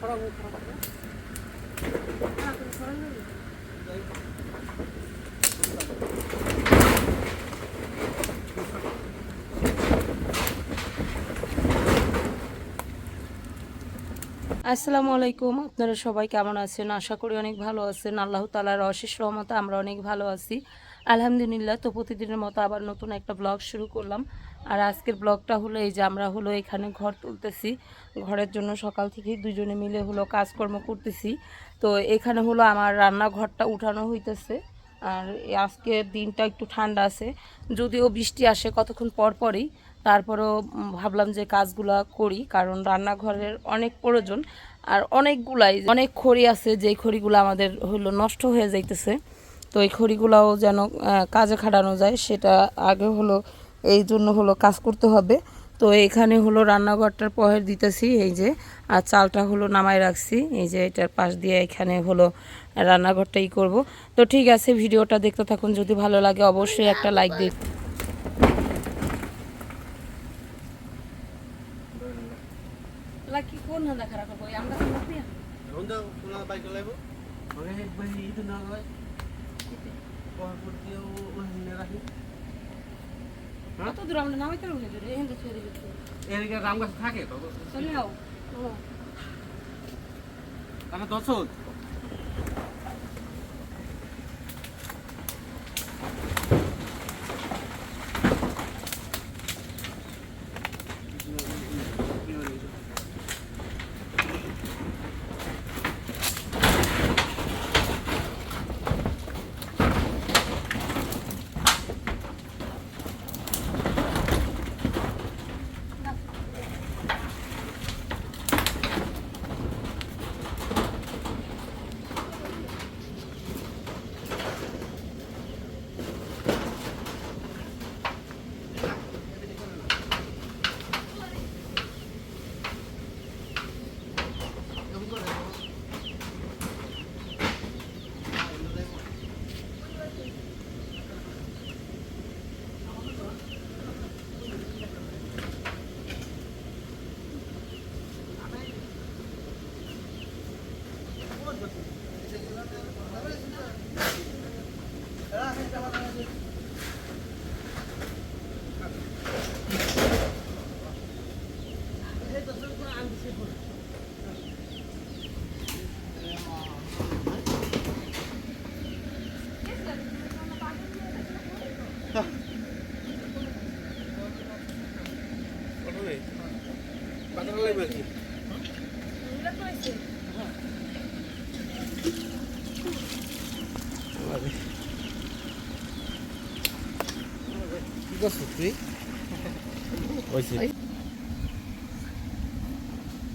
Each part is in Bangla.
সরাবো আসসালামু আলাইকুম, আপনারা সবাই কেমন আছেন? আশা করি অনেক ভালো আছেন। আল্লাহ তালার অশেষ রহমতে আমরা অনেক ভালো আছি। আলহামদুলিল্লাহ, তো প্রতিদিনের মতো আবার নতুন একটা ব্লগ শুরু করলাম। আর আজকের ব্লগটা হলো এই যে আমরা হলো এখানে ঘর তুলতেছি। ঘরের জন্য সকাল থেকেই দুজনে মিলে হলো কাজকর্ম করতেছি। তো এখানে হলো আমার রান্নাঘরটা উঠানো হইতেছে। আর এই আজকের দিনটা একটু ঠান্ডা আছে। যদিও বৃষ্টি আসে কতক্ষণ পর পরই, তারপরেও ভাবলাম যে কাজগুলা করি, কারণ রান্নাঘরের অনেক প্রয়োজন। আর অনেকগুলাই, অনেক খড়ি আছে, যেই খড়িগুলো আমাদের হলো নষ্ট হয়ে যাইতেছে। তো এই খড়িগুলাও যেন কাজে খাটানো যায়, সেটা আগে হলো এই জন্য হলো কাজ করতে হবে। তো এখানে হলো রান্নাঘরটার পহের দিতেছি এই যে। আর চালটা হলো নামায় রাখছি এই যে এটার পাশ দিয়ে এখানে হলো রান্নাঘরটাই করব। তো ঠিক আছে ভিডিওটা দেখতে থাকুন যদি ভালো লাগে অবশ্যই একটা লাইক দিন আমরা কত দূর আমরা নামাইতে পারব না জোরে হিন্দু ছেড়ে দিচ্ছি এর কি রাম থাকে তো চলে যাও। তাহলে দশ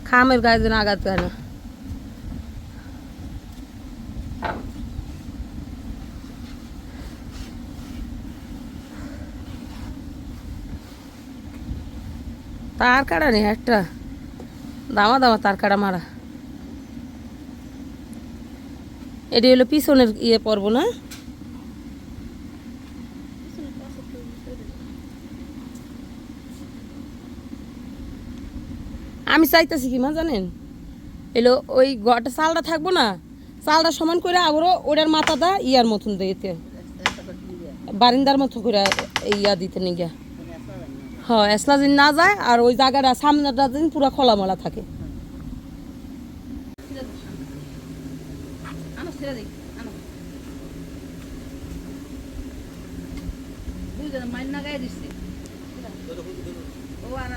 খামের গায়ে যেন আঘাত না। তার কাটা নেই একটা। দামা দামা তার কাটা মারা। এটি হলো পিছনের ইয়ে পড়ব না? আমি চাইতেছি কি, মা জানেন? এলো, ওই ঘরটা চালটা থাকব না, চালটা সমান করে আবারও ওটার মাথাটা ইয়ার মতন দিতে। বারিন্দার মতো করে ইয়া দিতে নিগা। হ্যাঁ এসলা দিন না যায়, আর ওই জায়গাটা, সামনেটা দিন পুরো খোলামেলা থাকে। মাইন না গায়ে দিচ্ছে ও আর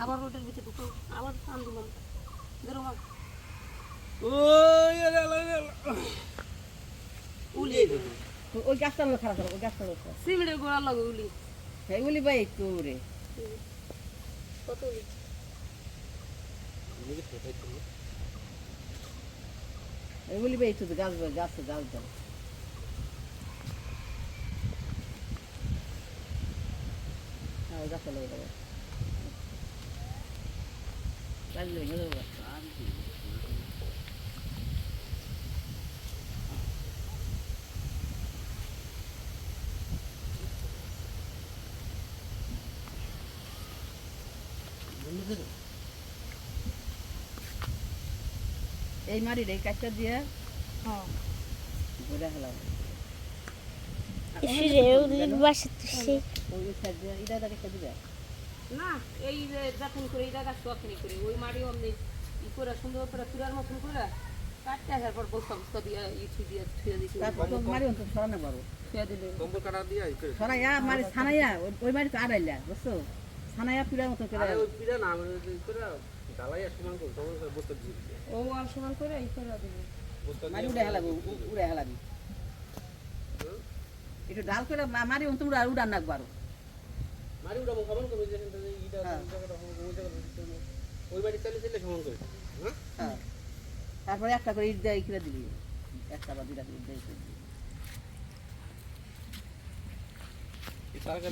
আবার ওটার ভিতরে ঢুকো আবার টান দিলাম বেরো মা ওই গাছটা লোক খারাপ ওই গাছটা লোক সিমড়ে গোড়া লাগে উলি। হ্যাঁ উলি ভাই একটু রে কত উলি? এগুলি ভাই একটু গাছ গাছ গাছ দাও। গাছ লাগে গাছ লাগে এই মাটির এই কাজটা দিয়ে। হ্যাঁ। ঘুরে দিবে? না এই যে যখন করে এই জায়গা তখনই করে। ওই মাড়ি অমনি ই করে সুন্দর করে চূড়ার মতন করে কাটতে আসার পর বস্তা বস্তা দিয়ে ইচু দিয়ে ছুঁয়ে দিছি। তারপর তো মারি অন্তত সরানো পারো? ছুঁয়ে দিলে। কম্বল কাটা দিয়ে সরাইয়া মারি ছানাইয়া ওই- মারি তো আড়াইলা বুঝছ? ছানাইয়া পিড়ার মতো করে। আরে ওই পিড়া না করে আর সমান করে বস্তা দিয়ে। ও আর সমান করে এই করে দিবে বস্তা মারি দিয়ে উড়ে হেলাবো উড়ে হেলাবি। একটু ডাল করে মা- মারি অন্তত উড়া উড়ান নাকবো আরও। মারি উঠা সমান করে যেখান থেকে ইটা হ্যাঁ। জায়গাটা সমান করে, ওই জায়গাটা ওই বাড়ি চালিয়ে চালিয়ে সমান করে। হ্যাঁ? হ্যাঁ। তারপরে একটা করে ইট দেয় কিনে দিবি। একটা বা দুটা করে ইট দেয় দিবি।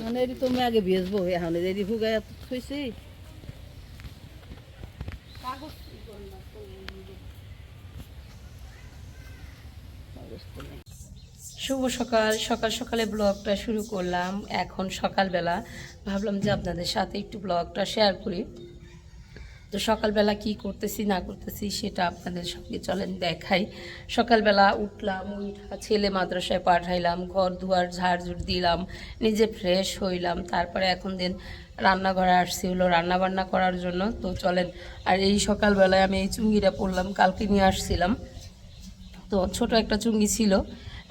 মানে এটি তুমি আগে বেচবো এখন এটি হুগাই থইছি। শুভ সকাল। সকাল সকালে ব্লগটা শুরু করলাম। এখন সকালবেলা ভাবলাম যে আপনাদের সাথে একটু ব্লগটা শেয়ার করি। তো সকালবেলা কি করতেছি, না করতেছি সেটা আপনাদের সঙ্গে চলেন দেখাই। সকালবেলা উঠলাম, উঠা, ছেলে মাদ্রাসায় পাঠাইলাম, ঘর দুয়ার ঝাড়ঝুড় দিলাম, নিজে ফ্রেশ হইলাম। তারপরে এখন দিন রান্নাঘরে আসছি হলো রান্নাবান্না করার জন্য। তো চলেন, আর এই সকালবেলায় আমি এই চুঙ্গিটা পরলাম, কালকে নিয়ে আসছিলাম। তো ছোট একটা চুঙ্গি ছিল।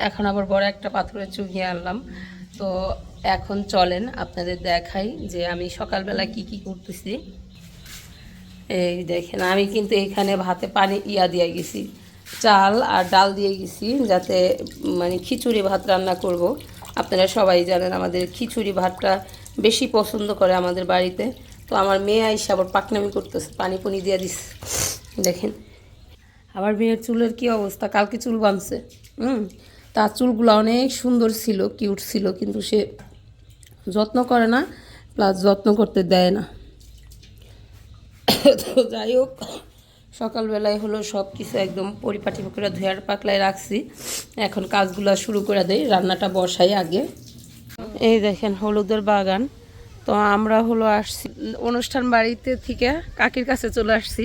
এখন আবার বড় একটা পাথরের চুঙ্গি আনলাম। তো এখন চলেন আপনাদের দেখাই যে আমি সকালবেলা কি কি করতেছি। এই দেখেন, আমি কিন্তু এখানে ভাতে পানি ইয়া দিয়ে গেছি, চাল আর ডাল দিয়ে গেছি যাতে মানে খিচুড়ি ভাত রান্না করব। আপনারা সবাই জানেন আমাদের খিচুড়ি ভাতটা বেশি পছন্দ করে আমাদের বাড়িতে। তো আমার মেয়ে আইসা আবার পাকনামি করতেছে পানি পুনি দিয়ে দিস দেখেন আবার মেয়ের চুলের কি অবস্থা? কালকে চুল বাঁধছে। হুম? তার চুলগুলো অনেক সুন্দর ছিল, কিউট ছিল, কিন্তু সে যত্ন করে না, প্লাস যত্ন করতে দেয় না। তো যাই হোক, সকালবেলায় হলো সব কিছু একদম পরিপাটি করে ধোয়ার পাকলায় রাখছি। এখন কাজগুলো শুরু করে দেয় রান্নাটা বসাই আগে। এই দেখেন হলুদের বাগান। তো আমরা হলো আসছি অনুষ্ঠান বাড়িতে থেকে কাকির কাছে চলে আসছি।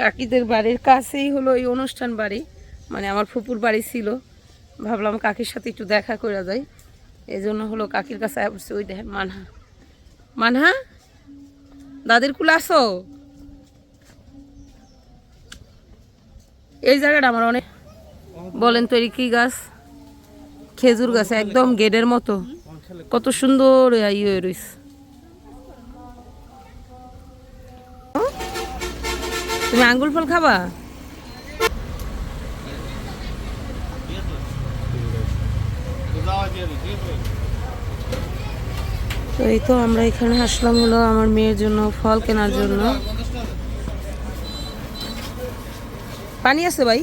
কাকিদের বাড়ির কাছেই হলো এই অনুষ্ঠান বাড়ি। মানে আমার ফুপুর বাড়ি ছিল। ভাবলাম কাকির সাথে একটু দেখা করে যাই। এই জন্য হলো কাকির কাছে আসছি ওই দেখেন, মানহা। মানহা, দাদির কুলে আসো। এই জায়গাটা আমার অনেক বলেন তো এর কি গাছ? খেজুর গাছ, একদম গেটের মতো। কত সুন্দর ইয়ে রয়েছে। তুমি আঙ্গুল ফল খাবা? তো এই তো আমরা এখানে আসলাম হলো আমার মেয়ের জন্য ফল কেনার জন্য। পানি আছে ভাই?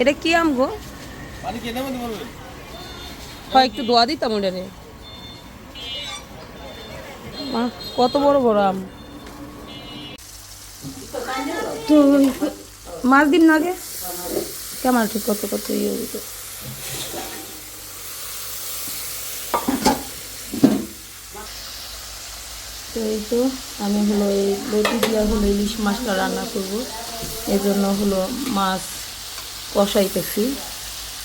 এটা কি আম গো? হয় একটু দোয়া দিতাম ওটারে। কত বড় বড় আম? তো মাছ দিন আগে। কেমন ঠিক কত কত ইয়ে হইতো। তো এই তো আমি হলো এই লতি দিয়া হলো ইলিশ মাছটা রান্না করব। এই জন্য হলো মাছ কষাইতেছি।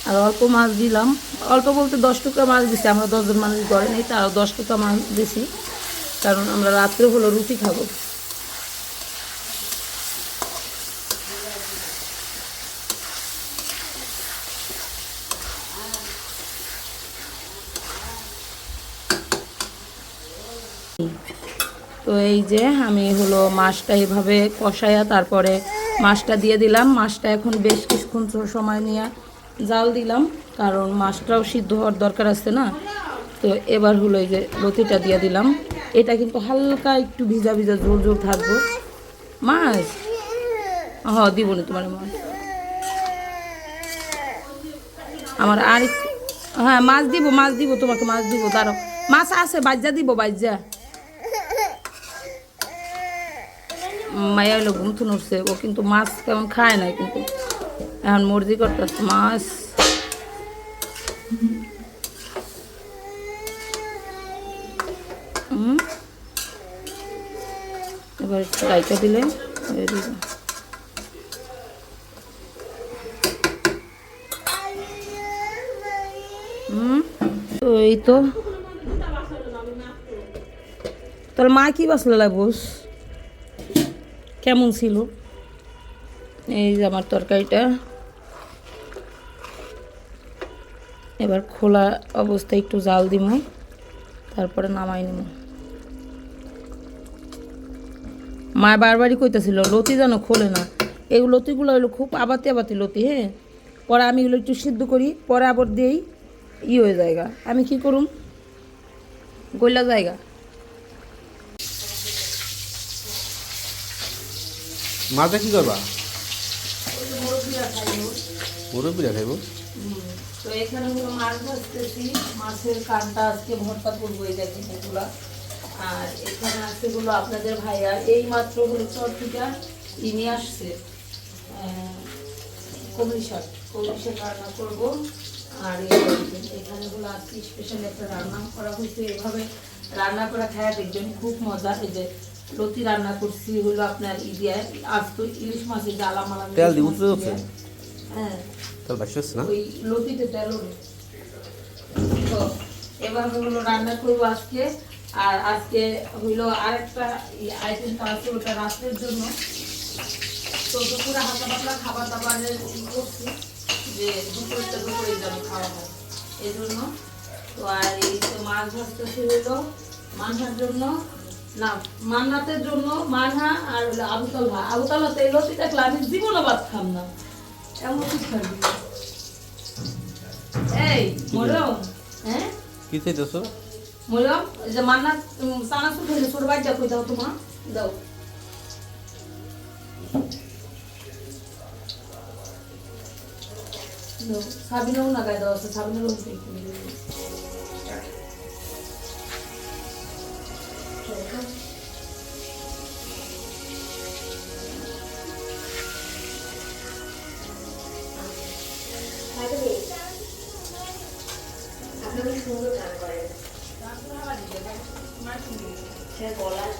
আর অল্প মাছ দিলাম। অল্প বলতে দশ টুকরা মাছ দিছি। আমরা দশজন মানুষ ঘরে নেই তাও দশ টুকরা মাছ দিছি। কারণ আমরা রাত্রে হলো রুটি খাব। তো এই যে আমি হলো মাছটা এইভাবে কষায়া তারপরে মাছটা দিয়ে দিলাম। মাছটা এখন বেশ কিছুক্ষণ সময় নিয়ে জাল দিলাম, কারণ মাছটাও সিদ্ধ হওয়ার দরকার আছে না। তো এবার হলো এই যে লতিটা দিয়ে দিলাম। এটা কিন্তু হালকা একটু ভিজা ভিজা জোর জোর থাকব। মাছ? হ দিব না তোমার মাছ। আমার আর হ্যাঁ মাছ দিব মাছ দিব, তোমাকে মাছ দিব দাঁড়ো মাছ আছে বাজ্যা দিব বাজ্যা মায়া হলো ঘুম থুন উঠছে ও কিন্তু মাছ কেমন খায় না কিন্তু। এখন মর্জি করতেছে, মাছ হুম এবার একটু দিলে। এই তো। তোর মা কি বাসলে লাগবোস কেমন ছিল? এই যে আমার তরকারিটা। এবার খোলা অবস্থায় একটু জাল দিব তারপরে নামাই নেব মা বারবারই কইতেছিল লতি যেন খোলে না। এই লতিগুলো হলো খুব আবাতি আবাতি লতি হ্যাঁ? পরে আমি এগুলো একটু সিদ্ধ করি পরে আবার দিয়েই ই হয়ে জায়গা আমি কি করুম? গইলা জায়গা মাছটা কি করবা মুরব্বীরা খাইব? তো এখানে হলো মাছ ভাজতেছি মাছের কানটা আজকে ভর্তা করব এই দেখেন এগুলা। আর এখানে হলো আপনাদের ভাইয়া এই মাত্র হলো চটকিটা ই নিয়ে আসছে কমলি শাক কমলি শাক রান্না করব। আর এখানে হলো আজকে স্পেশাল একটা রান্না করা হয়েছে এভাবে রান্না করা খায়া দেখবেন খুব মজা। এই যে লতি রান্না করছি হলো আপনার ই দিয়ে আজ তো ইলিশ মাছের জ্বালা মালা তেল দিয়ে উঠতে হচ্ছে? হ্যাঁ। বাসি না? ওই লতিতে তেল এবার হলো রান্না করব আজকে। আর আজকে হইল আরেকটা আইটেম আছে ওটা রাত্রের জন্য। তো দুপুরে হালকা পাতলা খাবার দাবারের করছি যে দুপুরটা দুপুরে যেন খাওয়া এই জন্য তো আর এই তো মাছ ভাজতেছি হইল মানহার জন্য, না, মান্নাতের জন্য মানহা আর হলো আবুতলা আবুতলা তো এই লতি দেখলে আমি জীবনও ভাত খাম না। এমন কি খাবি। এই, মরম হ্যাঁ? কি চাইতেছো? মরম এই যে মান্না সানা সুখে ছোট বাচ্চা কই দাও তোমা দাও দাও সাবিনাও না গায়ে দাও সাবিনার রুম থেকে মারামারি করো